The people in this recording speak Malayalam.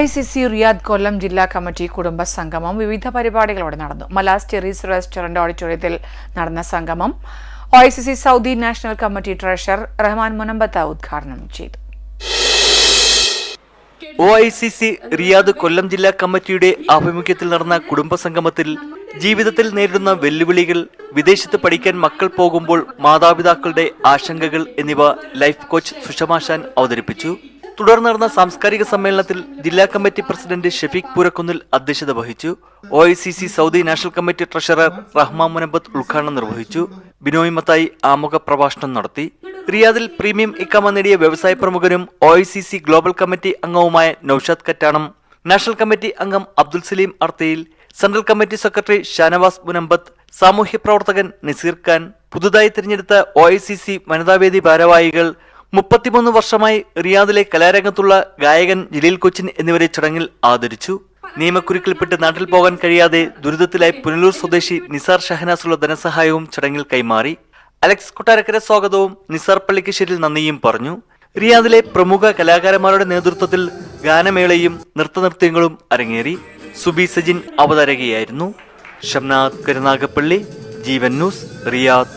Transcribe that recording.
I C C Riyadh Kollam ജില്ലാ കമ്മിറ്റി കുടുംബ സംഗമം വിവിധ പരിപാടികളോടെ നടന്നു. മലാസ് ടെറീസ് റെസ്റ്റോറന്റ് ഓഡിറ്റോറിയത്തിൽ നടന്ന സംഗമം O I C C Saudi national committee treasurer Rahman Munambath ഉദ്ഘാടനം ചെയ്തു. O I C C Riyadh Kollam ജില്ലാ കമ്മിറ്റിയുടെ ആഭിമുഖ്യത്തിൽ നടന്ന കുടുംബ സംഗമത്തിൽ ജീവിതത്തിൽ നേരിടുന്ന വെല്ലുവിളികൾ വിദേശത്ത് പഠിക്കാൻ മക്കൾ പോകുമ്പോൾ മാതാപിതാക്കളുടെ ആശങ്കകൾ എന്നിവ ലൈഫ് കോച്ച് സുഷമാഷാൻ അവതരിപ്പിച്ചു. തുടർന്ന് നടന്ന സാംസ്കാരിക സമ്മേളനത്തിൽ ജില്ലാ കമ്മിറ്റി പ്രസിഡന്റ് ഷെഫീഖ് പൂരക്കുന്നിൽ അധ്യക്ഷത വഹിച്ചു. O I C C Saudi national committee treasurer Rahman Munambath ഉദ്ഘാടനം നിർവഹിച്ചു. ബിനോയ് മത്തായി ആമുഖ പ്രഭാഷണം നടത്തി. റിയാദിൽ പ്രീമിയം ഇക്കാമ നേടിയ വ്യവസായ പ്രമുഖനും O I C C global committee അംഗവുമായ നൌഷാദ് കറ്റാണം നാഷണൽ കമ്മിറ്റി അംഗം Abdul Saleem അർത്തയിൽ central committee secretary Shanavas Munambath സാമൂഹ്യ പ്രവർത്തകൻ നസീർ ഖാൻ പുതുതായി തിരഞ്ഞെടുത്ത ഒ ഐ സി സി വനിതാവേദി ഭാരവാഹികൾ മുപ്പത്തിമൂന്ന് വർഷമായി റിയാദിലെ കലാരംഗത്തുള്ള ഗായകൻ ജലീൽ കൊച്ചിൻ എന്നിവരെ ചടങ്ങിൽ ആദരിച്ചു. നിയമക്കുരുക്കിൽപ്പെട്ട് നാട്ടിൽ പോകാൻ കഴിയാതെ ദുരിതത്തിലായി പുനലൂർ സ്വദേശി നിസാർ ഷഹനാസുള്ള ധനസഹായവും ചടങ്ങിൽ കൈമാറി. അലക്സ് കൊട്ടാരക്കര സ്വാഗതവും നിസാർ പള്ളിക്കശ്ശേരിൽ നന്ദിയും പറഞ്ഞു. റിയാദിലെ പ്രമുഖ കലാകാരന്മാരുടെ നേതൃത്വത്തിൽ ഗാനമേളയും നൃത്തനൃത്യങ്ങളും അരങ്ങേറി. Subi Sajin അവതാരകയായിരുന്നു. Shamnath Karunagappally Jeevan news Riyadh.